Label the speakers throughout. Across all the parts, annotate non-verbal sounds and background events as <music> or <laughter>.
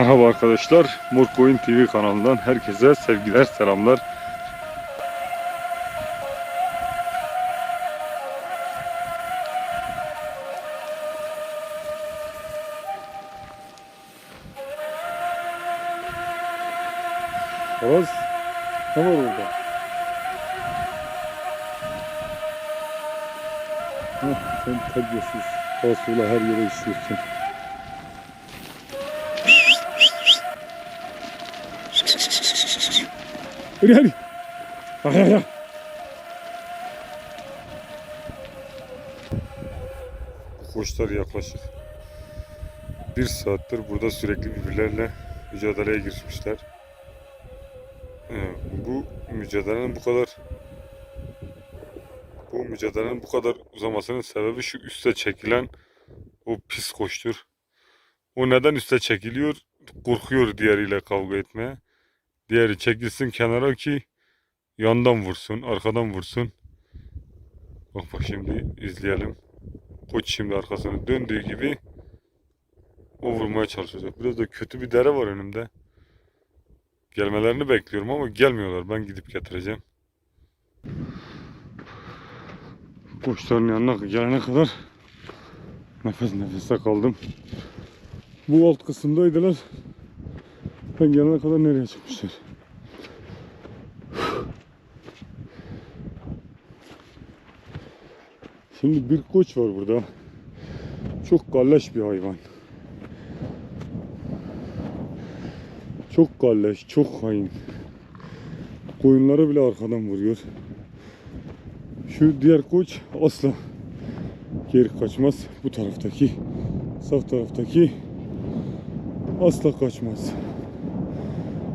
Speaker 1: Merhaba arkadaşlar. Murkoyun TV kanalından herkese sevgiler, selamlar. Aras, ne var orada? Hah, sen terbiyesiz. Fasula her yere işliyorsun. Hadi hadi. Hadi hadi. Koçlar yaklaşık bir saattir burada sürekli birbirleriyle mücadeleye girişmişler. Ee, bu mücadelenin bu kadar bu mücadelenin bu kadar uzamasının sebebi şu üste çekilen o pis koçtur. O neden üste çekiliyor? Korkuyor diğeriyle kavga etmeye. Diğeri çekilsin kenara ki yandan vursun, arkadan vursun. Bak bak şimdi izleyelim. Koç şimdi arkasını döndüğü gibi o vurmaya çalışacak. Biraz da kötü bir dere var önümde. Gelmelerini bekliyorum ama gelmiyorlar. Ben gidip getireceğim. Koçların yanına gelene kadar nefes nefese kaldım. Bu alt kısımdaydılar. Ben gelene kadar nereye çıkmışlar? Şimdi bir koç var burada. Çok galleş bir hayvan. Çok galleş, çok hain. Koyunları bile arkadan vuruyor. Şu diğer koç asla geri kaçmaz. Bu taraftaki, sağ taraftaki asla kaçmaz.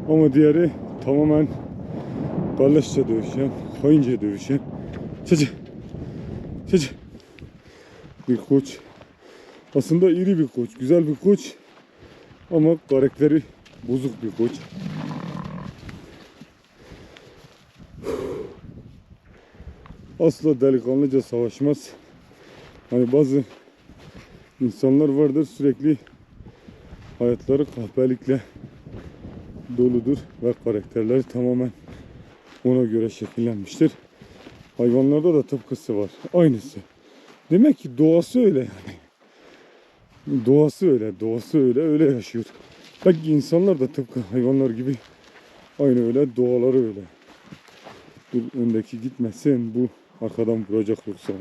Speaker 1: Ama diğeri tamamen galleşçe dövüşen, haince dövüşen. Çeci. Çeci. Bir koç. Aslında iri bir koç, güzel bir koç. Ama karakteri bozuk bir koç. Asla delikanlıca savaşmaz. Hani bazı insanlar vardır sürekli hayatları kahpelikle doludur ve karakterleri tamamen ona göre şekillenmiştir. Hayvanlarda da tıpkısı var. Aynısı. Demek ki doğası öyle yani. Doğası öyle, doğası öyle, öyle yaşıyor. Belki insanlar da tıpkı hayvanlar gibi aynı öyle, doğaları öyle. Dur öndeki gitmesin bu arkadan vuracak yoksa onu.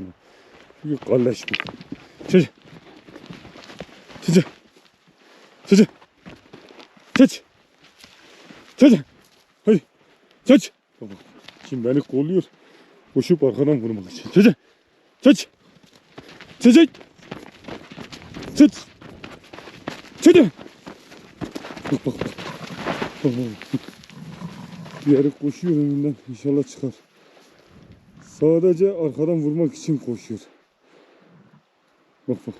Speaker 1: Çünkü kalleş bu. Çeci. Çeci. Çeci. Çeci. Çeci. Hayır. Çeci. Baba. Şimdi beni kolluyor. Koşup arkadan vurmak için. Çeci. Çeci. Çeci. Çeci. Çeci. Bak bak bak. Diğeri koşuyor önünden. İnşallah çıkar. Sadece arkadan vurmak için koşuyor. Bak bak.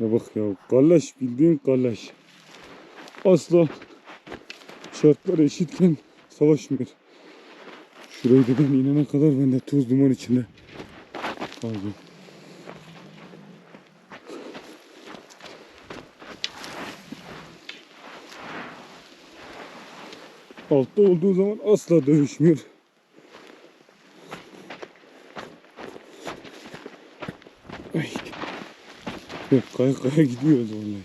Speaker 1: Ya bak ya gallaş bildiğin gallaş. Asla şartlar eşitken savaşmıyor. Şurayı ben inene kadar ben de toz duman içinde kaldım. Altta olduğu zaman asla dövüşmüyor. Kaya kaya gidiyoruz vallahi.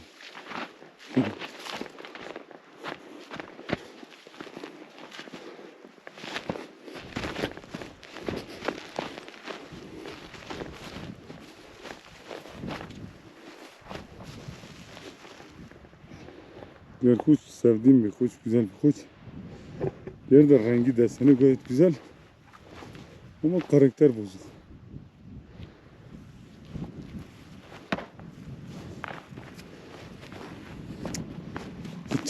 Speaker 1: Diğer kuş sevdiğim bir kuş, güzel bir kuş. Diğer de rengi deseni gayet güzel. Ama karakter bozuk.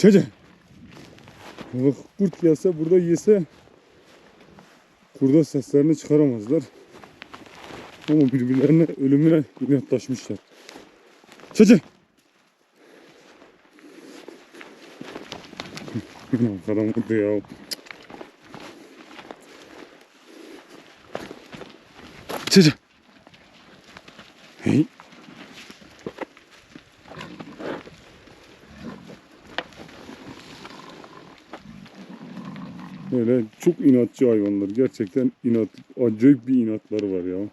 Speaker 1: Çece. Bak kurt gelse burada yese kurda seslerini çıkaramazlar. Ama birbirlerine ölümüne inatlaşmışlar. Çece. Arkadan vurdu ya. Çece. Hey. Böyle çok inatçı hayvanlar. Gerçekten inat, acayip bir inatları var ya.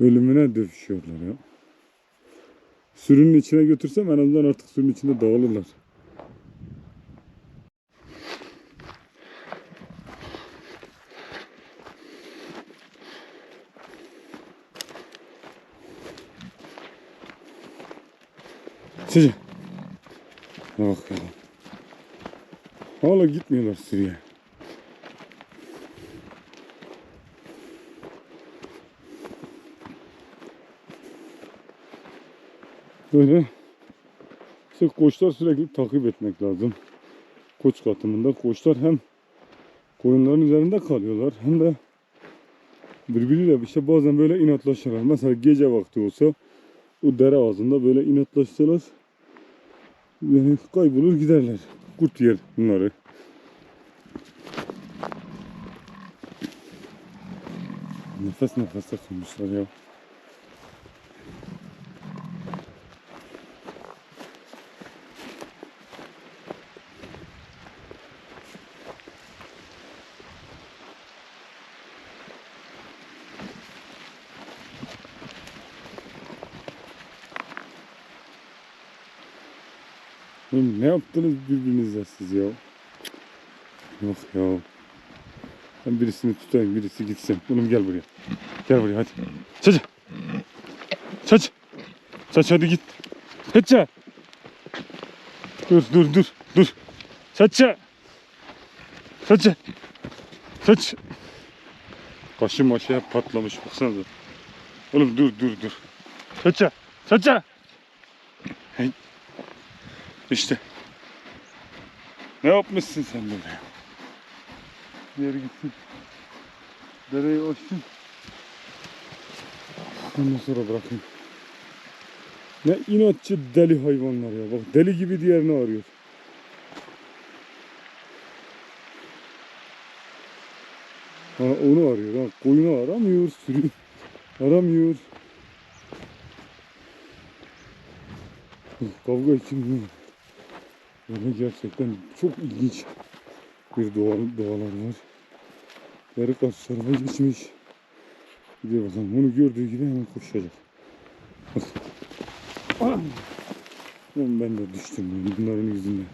Speaker 1: Ölümüne dövüşüyorlar ya. Sürünün içine götürsem en azından artık sürünün içinde dağılırlar. Sizce? Bak ya. Gitmiyorlar sürüye. Böyle işte koçlar sürekli takip etmek lazım. Koç katımında koçlar hem koyunların üzerinde kalıyorlar hem de birbiriyle işte bazen böyle inatlaşırlar. Mesela gece vakti olsa o dere ağzında böyle inatlaşsalar yani kaybolur giderler. Kurt yer bunları. Nefes nefese kalmışlar ya. Oğlum ne yaptınız birbirinize siz ya? Yok ya. Ben birisini tutayım, birisi gitsin. Oğlum gel buraya. Gel buraya hadi. Çaç. Çaç. Çaç hadi git. Çaça. Dur dur dur dur. Çaça. Çaça. Çaç. Kaşı maşı hep patlamış baksanıza. Oğlum dur dur dur. Çaça. Çaça. Hey. İşte. Ne yapmışsın sen böyle? Yere gitsin. Dereyi açsın. Ondan sonra bırakayım. Ne inatçı deli hayvanlar ya. Bak deli gibi diğerini arıyor. Ha, onu arıyor. Ha. Koyunu aramıyor. Sürü aramıyor. Kavga için mi? Böyle gerçekten çok ilginç bir doğa, doğalar var. Yarı karşı tarafa geçmiş. Gidiyor bakalım. Onu gördüğü gibi hemen koşacak. Bak. Anam. Lan ben de düştüm yani bunların yüzünden.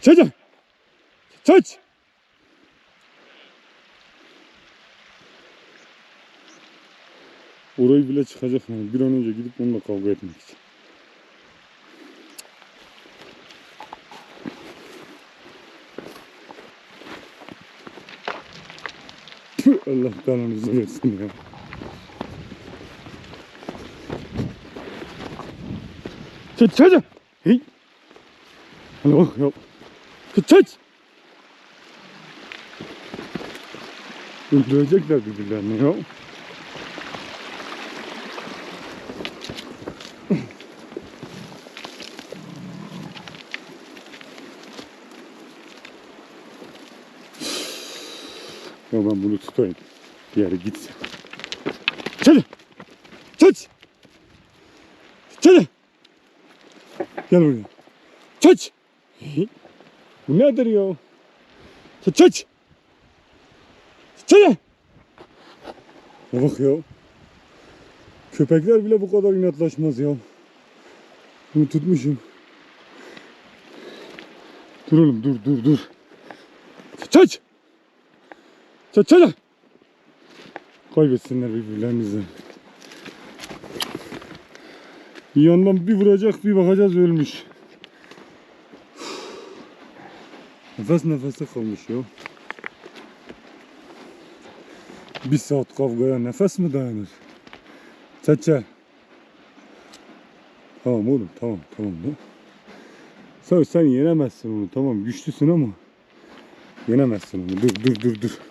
Speaker 1: Çocuk! Çocuk! Orayı bile çıkacak yani. Bir an önce gidip onunla kavga etmek için. <laughs> Allah belanızı versin ya. Çek çek. Hey. Hadi bak ya. Çek çek. Öldürecekler birbirlerini ya. Ya ben bunu tutayım. Yere gitsin. Çek. Çek. Çek. Gel buraya. Çek. Bu nedir ya? Çek çek. Çek. Ya bak ya. Köpekler bile bu kadar inatlaşmaz ya. Bunu tutmuşum. Dur oğlum dur dur dur. Çek. Çek çek. Kaybetsinler birbirlerini. Bir yandan bir vuracak bir bakacağız ölmüş. Nefes nefese kalmış ya. Bir saat kavgaya nefes mi dayanır? Çeçe. Tamam oğlum tamam tamam da. Sen, sen yenemezsin onu tamam güçlüsün ama yenemezsin onu. Dur dur dur dur.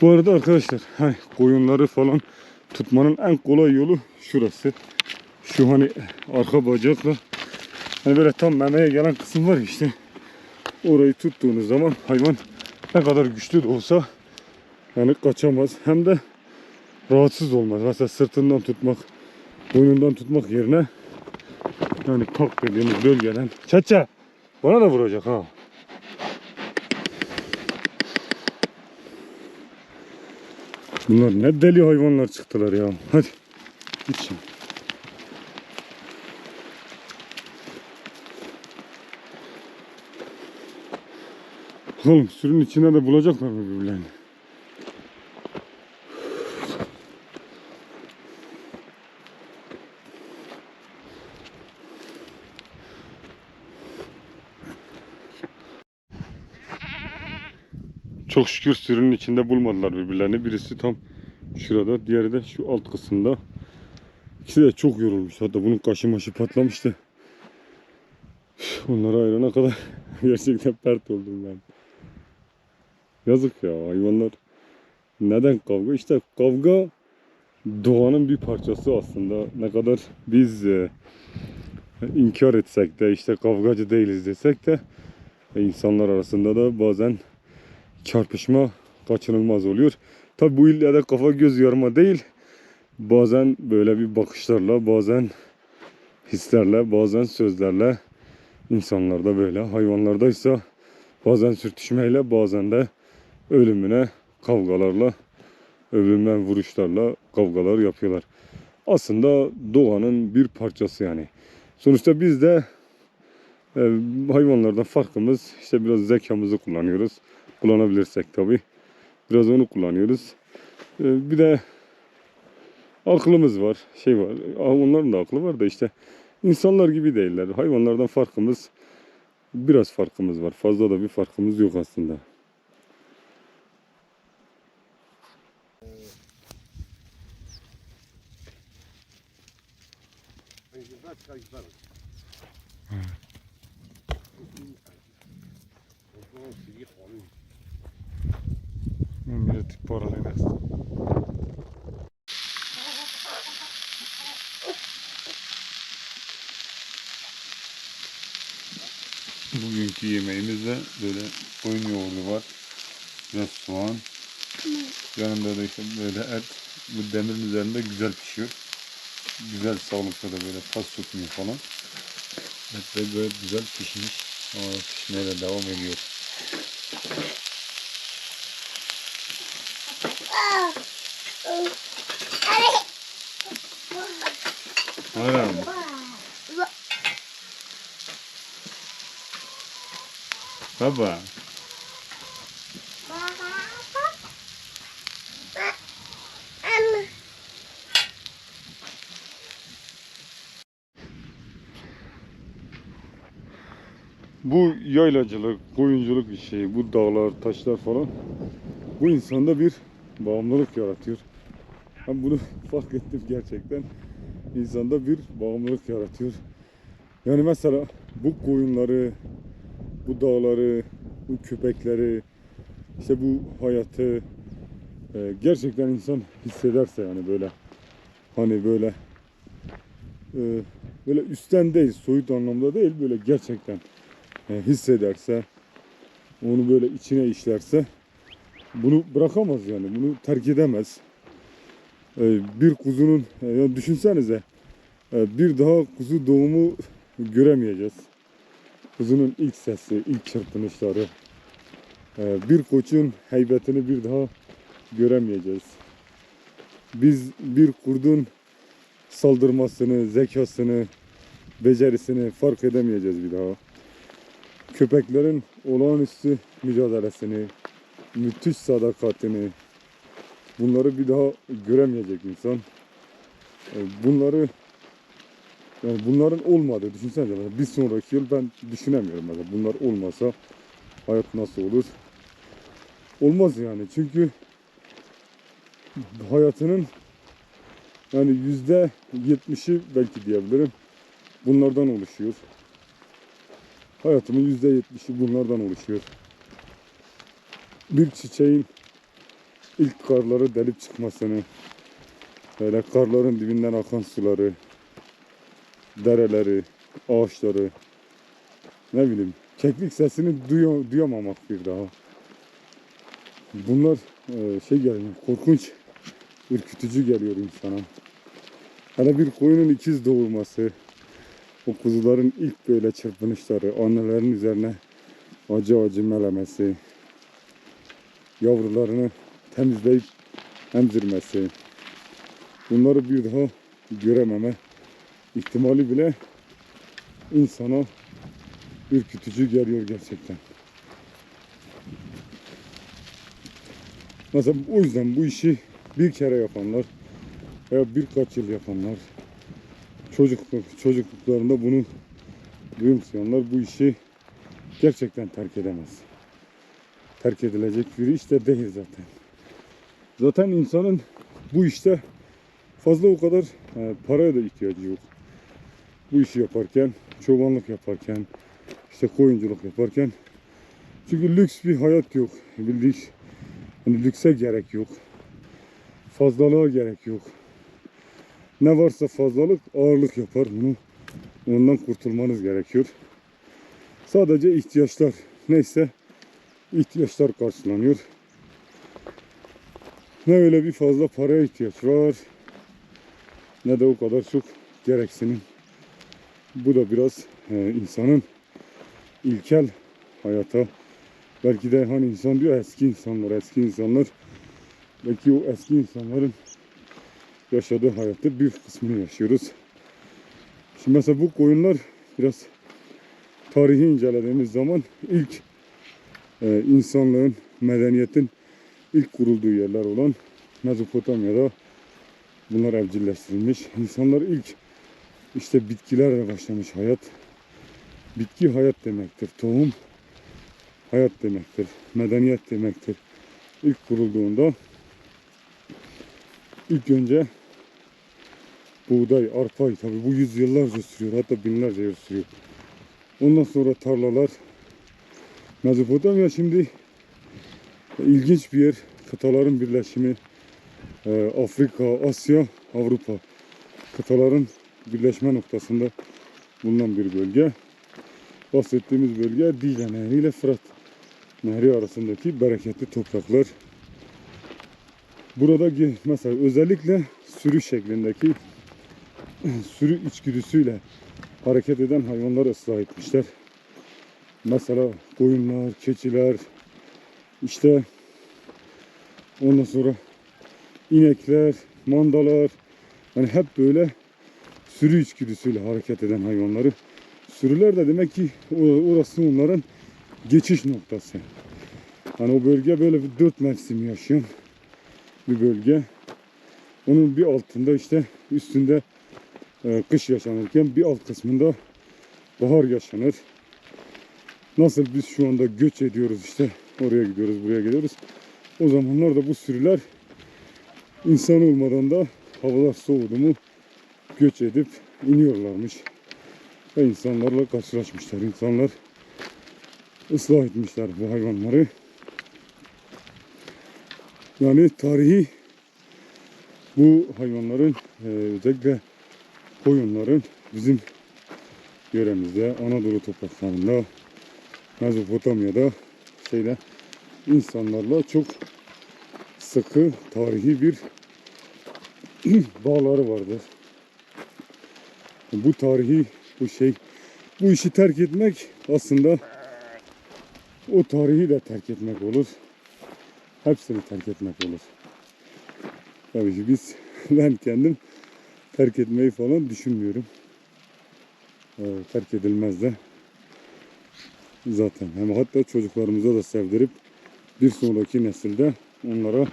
Speaker 1: Bu arada arkadaşlar hani koyunları falan tutmanın en kolay yolu şurası. Şu hani arka bacakla hani böyle tam memeye gelen kısım var işte. Orayı tuttuğunuz zaman hayvan ne kadar güçlü de olsa yani kaçamaz. Hem de rahatsız olmaz. Mesela sırtından tutmak boynundan tutmak yerine yani tak dediğimiz bölgeden çaça bana da vuracak ha. Bunlar ne deli hayvanlar çıktılar ya. Hadi git şimdi. Oğlum sürünün içinde de bulacaklar mı birbirlerini? Çok şükür sürünün içinde bulmadılar birbirlerini. Birisi tam şurada, diğeri de şu alt kısımda. İkisi de çok yorulmuş. Hatta bunun kaşı maşı patlamıştı. Onları ayırana kadar <laughs> gerçekten pert oldum ben. Yazık ya hayvanlar. Neden kavga? İşte kavga doğanın bir parçası aslında. Ne kadar biz e, inkar etsek de işte kavgacı değiliz desek de e, insanlar arasında da bazen çarpışma kaçınılmaz oluyor. Tabi bu illa da kafa göz yarma değil. Bazen böyle bir bakışlarla, bazen hislerle, bazen sözlerle insanlarda böyle, hayvanlardaysa bazen sürtüşmeyle, bazen de ölümüne kavgalarla, ölümden vuruşlarla kavgalar yapıyorlar. Aslında doğanın bir parçası yani. Sonuçta biz de e, hayvanlardan farkımız işte biraz zekamızı kullanıyoruz. Kullanabilirsek tabi. Biraz onu kullanıyoruz. E, bir de aklımız var. Şey var. Onların da aklı var da işte insanlar gibi değiller. Hayvanlardan farkımız biraz farkımız var. Fazla da bir farkımız yok aslında. Mira tipo ordenas. Bugünkü yemeğimizde böyle koyun yoğurdu var. Biraz soğan. Yanında da işte böyle et. Bu demirin üzerinde güzel pişiyor. Güzel sağlıklı da böyle pas tutmuyor falan. Et de böyle güzel pişmiş. Aa, pişmeye de devam ediyor. Haram. Baba. Bu yaylacılık, koyunculuk işi, bu dağlar, taşlar falan bu insanda bir bağımlılık yaratıyor. Ben bunu <laughs> fark ettim gerçekten. İnsanda bir bağımlılık yaratıyor. Yani mesela bu koyunları, bu dağları, bu köpekleri, işte bu hayatı e, gerçekten insan hissederse yani böyle hani böyle e, böyle üstten değil, soyut anlamda değil böyle gerçekten e, hissederse onu böyle içine işlerse bunu bırakamaz yani bunu terk edemez. E, bir kuzunun e, ya düşünsenize e, bir daha kuzu doğumu göremeyeceğiz. Kuzunun ilk sesi, ilk çırpınışları. e, bir koçun heybetini bir daha göremeyeceğiz. Biz bir kurdun saldırmasını, zekasını, becerisini fark edemeyeceğiz bir daha. Köpeklerin olağanüstü mücadelesini, müthiş sadakatini, bunları bir daha göremeyecek insan. E, Bunları yani bunların olmadığı düşünsenize mesela bir sonraki yıl ben düşünemiyorum mesela bunlar olmasa hayat nasıl olur? Olmaz yani çünkü hayatının yani yüzde yetmişi belki diyebilirim bunlardan oluşuyor. Hayatımın yüzde yetmişi bunlardan oluşuyor. Bir çiçeğin ilk karları delip çıkmasını, böyle karların dibinden akan suları, dereleri, ağaçları, ne bileyim keklik sesini duyo, duyamamak bir daha. Bunlar e, şey geliyor, korkunç, ürkütücü geliyor insana. Hele bir koyunun ikiz doğurması, o kuzuların ilk böyle çırpınışları, annelerin üzerine acı acı melemesi, yavrularını temizleyip emzirmesi, bunları bir daha görememe ihtimali bile insana ürkütücü geliyor gerçekten. Mesela o yüzden bu işi bir kere yapanlar veya birkaç yıl yapanlar çocukluk, çocukluklarında bunu duyumsayanlar bu işi gerçekten terk edemez. Terk edilecek bir iş de değil zaten. Zaten insanın bu işte fazla o kadar e, paraya da ihtiyacı yok. Bu işi yaparken, çobanlık yaparken, işte koyunculuk yaparken çünkü lüks bir hayat yok. Bildiğin hani lükse gerek yok. Fazlalığa gerek yok. Ne varsa fazlalık ağırlık yapar bunu. Ondan kurtulmanız gerekiyor. Sadece ihtiyaçlar neyse ihtiyaçlar karşılanıyor. Ne öyle bir fazla paraya ihtiyaç var ne de o kadar çok gereksinim. Bu da biraz e, insanın ilkel hayata belki de hani insan diyor eski insanlar eski insanlar belki o eski insanların yaşadığı hayatta bir kısmını yaşıyoruz. Şimdi mesela bu koyunlar biraz tarihi incelediğimiz zaman ilk e, insanlığın, medeniyetin ilk kurulduğu yerler olan Mezopotamya'da bunlar evcilleştirilmiş. İnsanlar ilk işte bitkilerle başlamış hayat. Bitki hayat demektir. Tohum hayat demektir. Medeniyet demektir. İlk kurulduğunda ilk önce buğday, arpa tabi bu yüzyıllarca sürüyor. Hatta binlerce yıl sürüyor. Ondan sonra tarlalar. Mezopotamya şimdi ilginç bir yer. Kıtaların birleşimi. Ee, Afrika, Asya, Avrupa kıtaların birleşme noktasında bulunan bir bölge. Bahsettiğimiz bölge Dicle Nehri ile Fırat Nehri arasındaki bereketli topraklar. Burada ge- mesela özellikle sürü şeklindeki <clears throat> sürü içgüdüsüyle hareket eden hayvanları ıslah etmişler. Mesela koyunlar, keçiler, işte ondan sonra inekler, mandalar, yani hep böyle sürü içgüdüsüyle hareket eden hayvanları. Sürüler de demek ki orası onların geçiş noktası. Hani o bölge böyle bir dört mevsim yaşayan bir bölge. Onun bir altında işte üstünde e, kış yaşanırken bir alt kısmında bahar yaşanır. Nasıl biz şu anda göç ediyoruz işte oraya gidiyoruz buraya gidiyoruz. O zamanlar da bu sürüler insan olmadan da havalar soğudu mu göç edip iniyorlarmış. Ve insanlarla karşılaşmışlar. İnsanlar ıslah etmişler bu hayvanları. Yani tarihi bu hayvanların e, özellikle koyunların bizim yöremizde Anadolu topraklarında Mezopotamya'da şeyde insanlarla çok sıkı tarihi bir <clears throat> bağları vardır. Bu tarihi bu şey bu işi terk etmek aslında o tarihi de terk etmek olur. Hepsini terk etmek olur. Tabii ki biz <laughs> ben kendim terk etmeyi falan düşünmüyorum. Ee, terk edilmez de zaten. Hem hatta çocuklarımıza da sevdirip bir sonraki nesilde onlara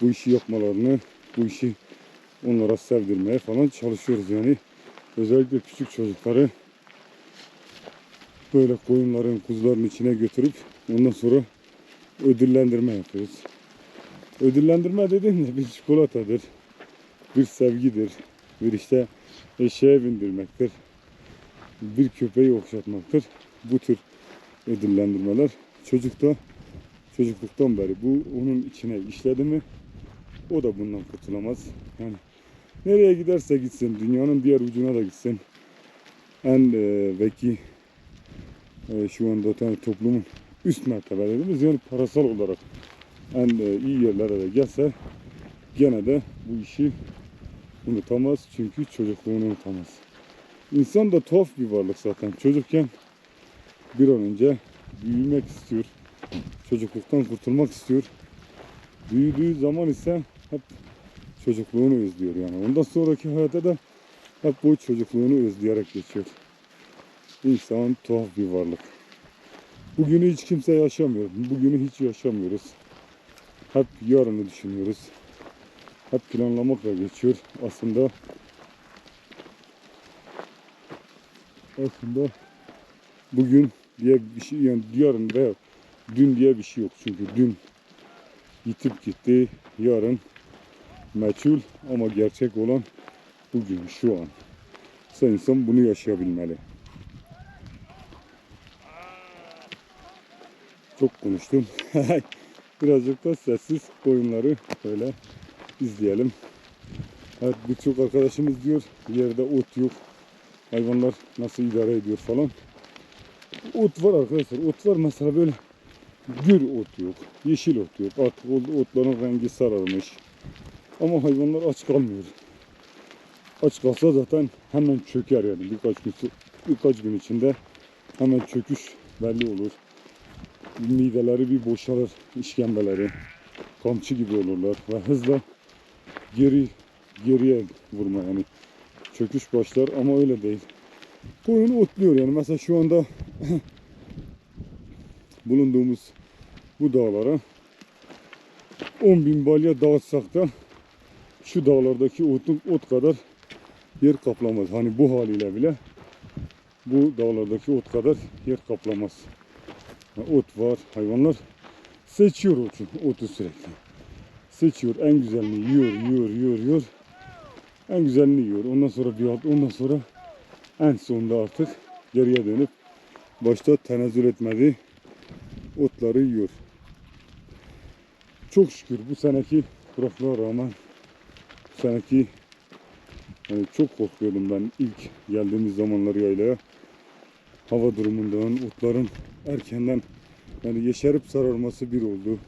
Speaker 1: bu işi yapmalarını, bu işi onlara sevdirmeye falan çalışıyoruz yani. Özellikle küçük çocukları böyle koyunların, kuzuların içine götürüp ondan sonra ödüllendirme yapıyoruz. Ödüllendirme dediğim de bir çikolatadır, bir sevgidir, bir işte eşeğe bindirmektir, bir köpeği okşatmaktır. Bu tür ödüllendirmeler çocukta çocukluktan beri bu onun içine işledi mi o da bundan kurtulamaz. Yani nereye giderse gitsin, dünyanın diğer ucuna da gitsin. En e, belki e, şu anda tabii toplumun üst mertebe dediğimiz yani parasal olarak en e, iyi yerlere de gelse gene de bu işi
Speaker 2: unutamaz çünkü çocukluğunu unutamaz. İnsan da tuhaf bir varlık zaten. Çocukken bir an önce büyümek istiyor. Çocukluktan kurtulmak istiyor. Büyüdüğü zaman ise hep çocukluğunu özlüyor yani. Ondan sonraki hayata da hep bu çocukluğunu özleyerek geçiyor. İnsan tuhaf bir varlık. Bugünü hiç kimse yaşamıyor. Bugünü hiç yaşamıyoruz. Hep yarını düşünüyoruz. Hep planlamakla geçiyor. Aslında aslında bugün diye bir şey yani yarın veya dün diye bir şey yok. Çünkü dün yitip gitti. Yarın meçhul ama gerçek olan bugün şu an. Sen insan bunu yaşayabilmeli. Çok konuştum. <laughs> Birazcık da sessiz oyunları böyle izleyelim. Evet birçok arkadaşımız diyor yerde ot yok. Hayvanlar nasıl idare ediyor falan. Ot var arkadaşlar. Ot var mesela böyle gür ot yok. Yeşil ot yok. Artık otların rengi sararmış. Ama hayvanlar aç kalmıyor. Aç kalsa zaten hemen çöker yani birkaç gün birkaç gün içinde hemen çöküş belli olur. Mideleri bir boşalır, işkembeleri. Kamçı gibi olurlar ve hızla geri geriye vurma yani çöküş başlar ama öyle değil. Koyun otluyor yani mesela şu anda <laughs> bulunduğumuz bu dağlara 10 bin balya dağıtsak da şu dağlardaki otun, ot kadar yer kaplamaz. Hani bu haliyle bile bu dağlardaki ot kadar yer kaplamaz. Yani ot var, hayvanlar seçiyor otu, otu sürekli. Seçiyor, en güzelini yiyor, yiyor, yiyor, yiyor. En güzelini yiyor. Ondan sonra bir ondan sonra en sonunda artık geriye dönüp başta tenezzül etmedi otları yiyor. Çok şükür bu seneki kuraklığa rağmen bu seneki yani çok korkuyordum ben ilk geldiğimiz zamanlar yaylaya. Hava durumundan, otların erkenden yani yeşerip sararması bir oldu.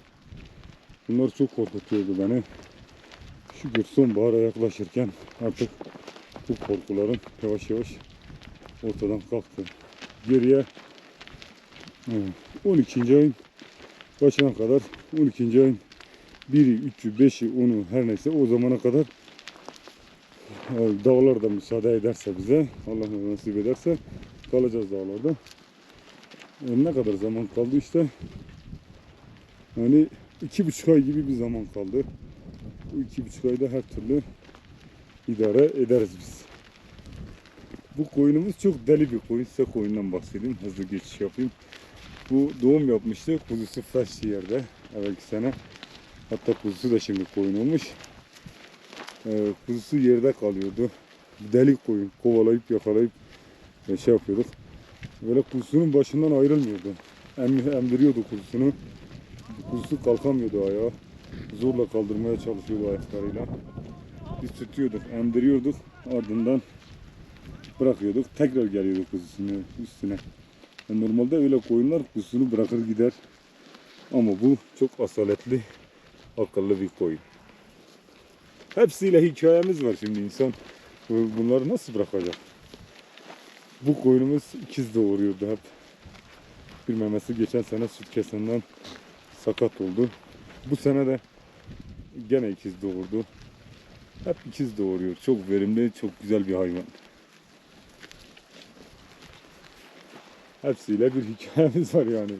Speaker 2: Bunlar çok korkutuyordu beni. Şükür sonbahara yaklaşırken artık bu korkularım yavaş yavaş ortadan kalktı. Geriye evet, 12. ayın başına kadar 12. ayın 1'i, 3'ü, 5'i, 10'u her neyse o zamana kadar e, dağlar da müsaade ederse bize Allah nasip ederse kalacağız dağlarda. E, ne kadar zaman kaldı işte yani iki buçuk ay gibi bir zaman kaldı. Bu iki buçuk ayda her türlü idare ederiz biz. Bu koyunumuz çok deli bir koyun. Size koyundan bahsedeyim. Hızlı geçiş yapayım. Bu doğum yapmıştı. Kuzusu Fesçi yerde. Evvelki sene. Hatta kuzusu da şimdi koyun olmuş. Ee, kuzusu yerde kalıyordu. Deli koyun. Kovalayıp yakalayıp e, şey yapıyorduk. Böyle kuzusunun başından ayrılmıyordu. Em, emdiriyordu kuzusunu. Kuzusu kalkamıyordu ayağa. Zorla kaldırmaya çalışıyordu ayaklarıyla. Biz tutuyorduk, emdiriyorduk. Ardından bırakıyorduk. Tekrar geliyordu kuzusunun üstüne. Yani normalde öyle koyunlar kuzusunu bırakır gider. Ama bu çok asaletli, akıllı bir koyun. Hepsiyle hikayemiz var şimdi insan. bu- Bunları nasıl bırakacak? Bu koyunumuz ikiz doğuruyordu hep. Bir memesi geçen sene süt kesenden sakat oldu. Bu sene de gene ikiz doğurdu. Hep ikiz doğuruyor. Çok verimli, çok güzel bir hayvan. Hepsiyle bir hikayemiz var yani.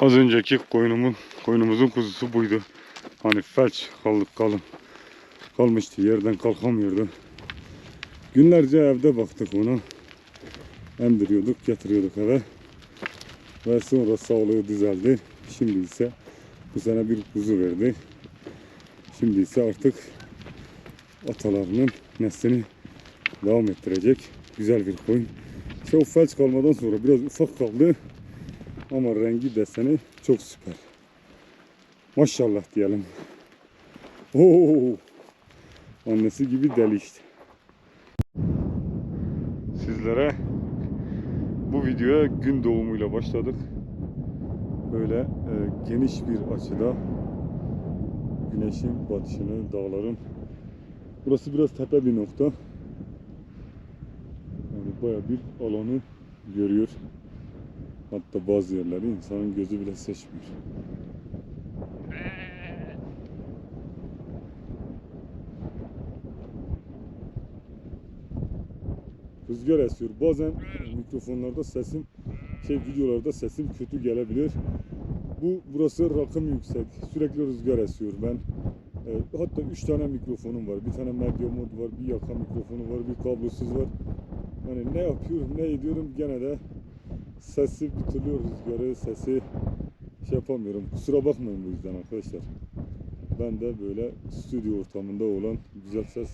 Speaker 2: Az önceki koyunumun, koyunumuzun kuzusu buydu. Hani felç kaldık kalın. Kalmıştı yerden kalkamıyordu. Günlerce evde baktık ona. Emdiriyorduk, getiriyorduk eve. Ve sonra sağlığı düzeldi. Şimdi ise bu sene bir kuzu verdi. Şimdi ise artık atalarının neslini devam ettirecek güzel bir koyun. Çok felç kalmadan sonra biraz ufak kaldı ama rengi deseni çok süper. Maşallah diyelim. Oo, annesi gibi deli işte. Sizlere bu videoya gün doğumuyla başladık. Böyle e, geniş bir açıda güneşin batışını, dağların. Burası biraz tepe bir nokta. Yani baya bir alanı görüyor. Hatta bazı yerleri insanın gözü bile seçmiyor. Rüzgar esiyor. Bazen mikrofonlarda sesim, şey videolarda sesim kötü gelebilir. Bu burası rakım yüksek. Sürekli rüzgar esiyor. Ben e, hatta 3 tane mikrofonum var. Bir tane medya mod var, bir yaka mikrofonu var, bir kablosuz var. Hani ne yapıyorum, ne ediyorum gene de sesi bir türlü rüzgarı, sesi şey yapamıyorum. Kusura bakmayın bu yüzden arkadaşlar. Ben de böyle stüdyo ortamında olan güzel ses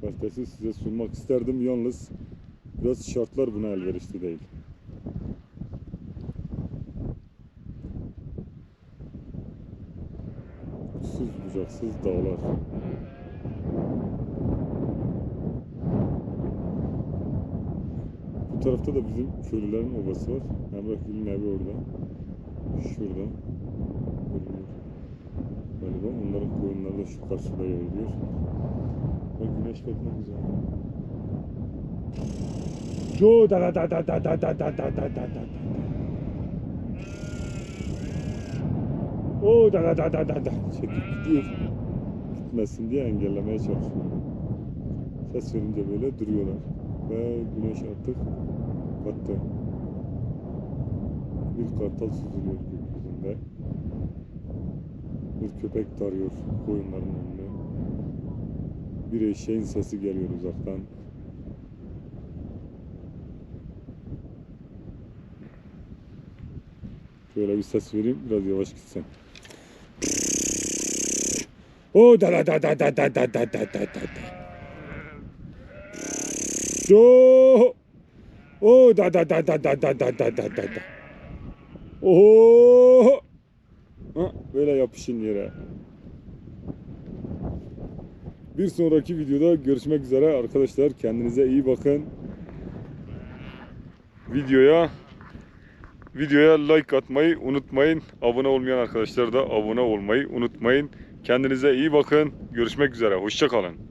Speaker 2: kalitesi size sunmak isterdim. Yalnız biraz şartlar buna elverişli değil. Uçsuz bucaksız dağlar. Bu tarafta da bizim köylülerin obası var. Emrah Gül'ün evi orada. Şurada. Görünüyor. Galiba onların koyunları da şu karşıda yayılıyor. Bak güneş ne güzel. Jo da da da da da da da da da da da da O da da da da da da çekip gidiyor. Gitmesin diye engellemeye çalışıyor. Ses verince böyle duruyorlar. Ve güneş artık battı. Bir kartal süzülüyor gökyüzünde. Bir köpek tarıyor koyunların önüne. Bir eşeğin sesi geliyor uzaktan. Şöyle bir ses vereyim biraz yavaş gitsen. O da da da da da da da da da da da. Do. O da da da da da da da da da da da. Oho. Ha, böyle yapışın yere. Bir sonraki videoda görüşmek üzere arkadaşlar. Kendinize iyi bakın.
Speaker 1: Videoya videoya like atmayı unutmayın. Abone olmayan arkadaşlar da abone olmayı unutmayın. Kendinize iyi bakın. Görüşmek üzere. Hoşça kalın.